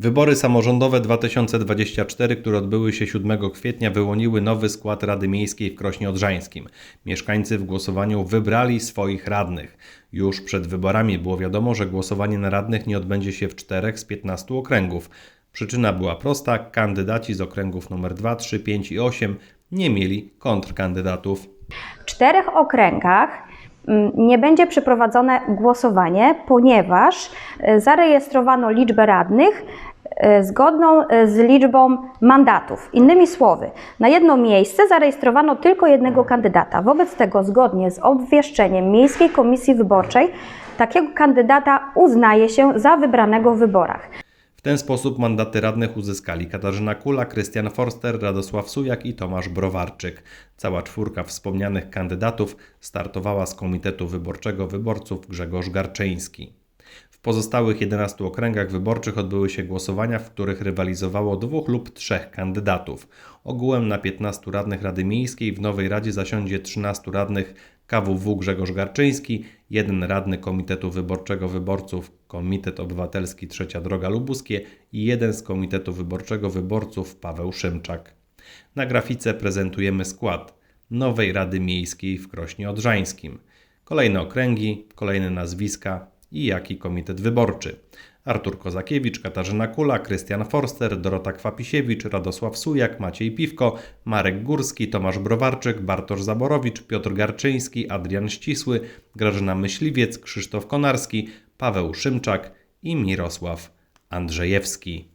Wybory samorządowe 2024, które odbyły się 7 kwietnia, wyłoniły nowy skład Rady Miejskiej w Krośnie Odrzańskim. Mieszkańcy w głosowaniu wybrali swoich radnych. Już przed wyborami było wiadomo, że głosowanie na radnych nie odbędzie się w czterech z 15 okręgów. Przyczyna była prosta: kandydaci z okręgów nr 2, 3, 5 i 8 nie mieli kontrkandydatów. W czterech okręgach mm, nie będzie przeprowadzone głosowanie, ponieważ e, zarejestrowano liczbę radnych zgodną e, z liczbą mandatów. Innymi słowy, na jedno miejsce zarejestrowano tylko jednego kandydata. Wobec tego, zgodnie z obwieszczeniem Miejskiej Komisji Wyborczej, takiego kandydata uznaje się za wybranego w wyborach. W ten sposób mandaty radnych uzyskali Katarzyna Kula, Krystian Forster, Radosław Sujak i Tomasz Browarczyk. Cała czwórka wspomnianych kandydatów startowała z Komitetu Wyborczego Wyborców Grzegorz Garczyński. W pozostałych 11 okręgach wyborczych odbyły się głosowania, w których rywalizowało dwóch lub trzech kandydatów. Ogółem na 15 radnych Rady Miejskiej w nowej Radzie zasiądzie 13 radnych KWW Grzegorz Garczyński, jeden radny Komitetu Wyborczego Wyborców Komitet Obywatelski Trzecia Droga Lubuskie i jeden z Komitetu Wyborczego Wyborców Paweł Szymczak. Na grafice prezentujemy skład nowej Rady Miejskiej w Krośnie Odrzańskim. Kolejne okręgi, kolejne nazwiska i jaki komitet wyborczy. Artur Kozakiewicz, Katarzyna Kula, Krystian Forster, Dorota Kwapisiewicz, Radosław Sujak, Maciej Piwko, Marek Górski, Tomasz Browarczyk, Bartosz Zaborowicz, Piotr Garczyński, Adrian Ścisły, Grażyna Myśliwiec, Krzysztof Konarski, Paweł Szymczak i Mirosław Andrzejewski.